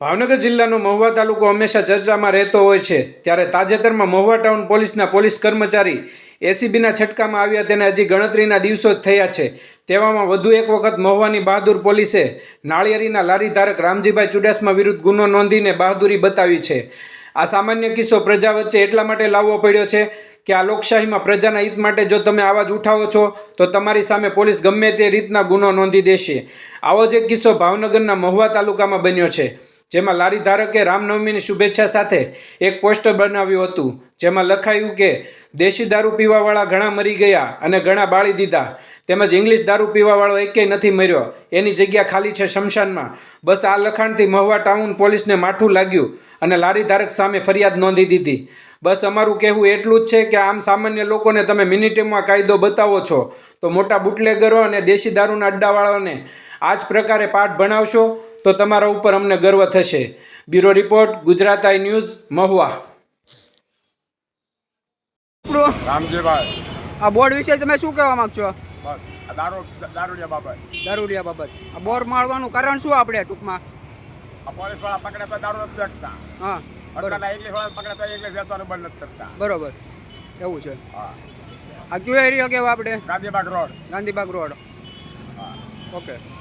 ભાવનગર જિલ્લાનો મહુવા તાલુકો હંમેશા ચર્ચામાં રહેતો હોય છે, ત્યારે તાજેતરમાં મહુવા ટાઉન પોલીસના પોલીસ કર્મચારી એસીબીના છટકામાં આવ્યા તેને હજી ગણતરીના દિવસો જ થયા છે. તેવામાં વધુ એક વખત મહુવાની બહાદુર પોલીસે નાળિયેરીના લારી ધારક રામજીભાઈ ચુડાસમા વિરુદ્ધ ગુનો નોંધીને બહાદુરી બતાવી છે. આ સામાન્ય કિસ્સો પ્રજા વચ્ચે એટલા માટે લાવવો પડ્યો છે કે આ લોકશાહીમાં પ્રજાના હિત માટે જો તમે આવાજ ઉઠાવો છો, તો તમારી સામે પોલીસ ગમે તે રીતના ગુનો નોંધી દેશે. આવો જ એક કિસ્સો ભાવનગરના મહુવા તાલુકામાં બન્યો છે. જેમાં લારી ધારકે રામનવમીની શુભેચ્છા સાથે એક પોસ્ટર બનાવ્યું હતું, જેમાં લખાયું કે, દેશી દારૂ પીવાવાળા ઘણા મરી ગયા અને ઘણા બાળી દીધા. તેમજ ઇંગ્લિશ દારૂ પીવાવાળો એકેય નથી મર્યો. એની જગ્યા ખાલી છે શમશાનમાં. બસ આ લખાણથી મહુવા ટાઉન પોલીસને માઠું લાગ્યું અને લારી ધારક સામે ફરિયાદ નોંધી દીધી. બસ અમારું કહેવું એટલું જ છે કે આમ સામાન્ય લોકોને તમે મિનિટમાં કાયદો બતાવો છો, તો મોટા બુટલેગરો અને દેશી દારૂના અડ્ડાવાળાને આ જ પ્રકારે પાઠ ભણાવશો તો તમારા ઉપર અમને ગર્વ થશે. Bureau report Gujarat I news Mahuva. Ramjibhai. આ બોર્ડ વિશે તમે શું કહેવા માંગશો બસ. આ દારૂ દારૂડિયા બાબત. દારૂડિયા બાબત. આ બોર મારવાનું કારણ શું આપણે ટૂંકમાં? આ પોલીસવાળા પકડે તો દારૂ નથી વેચતા. હા ઇંગ્લિશ વાળા પકડે તો ઇંગ્લિશ વેચવાનું બંધ નથી કરતા. બરોબર. એવું છે. હા. આ કયો એરિયા કેવો આપણે? ગાંધીબાગ રોડ. ગાંધીબાગ રોડ. હા. ઓકે.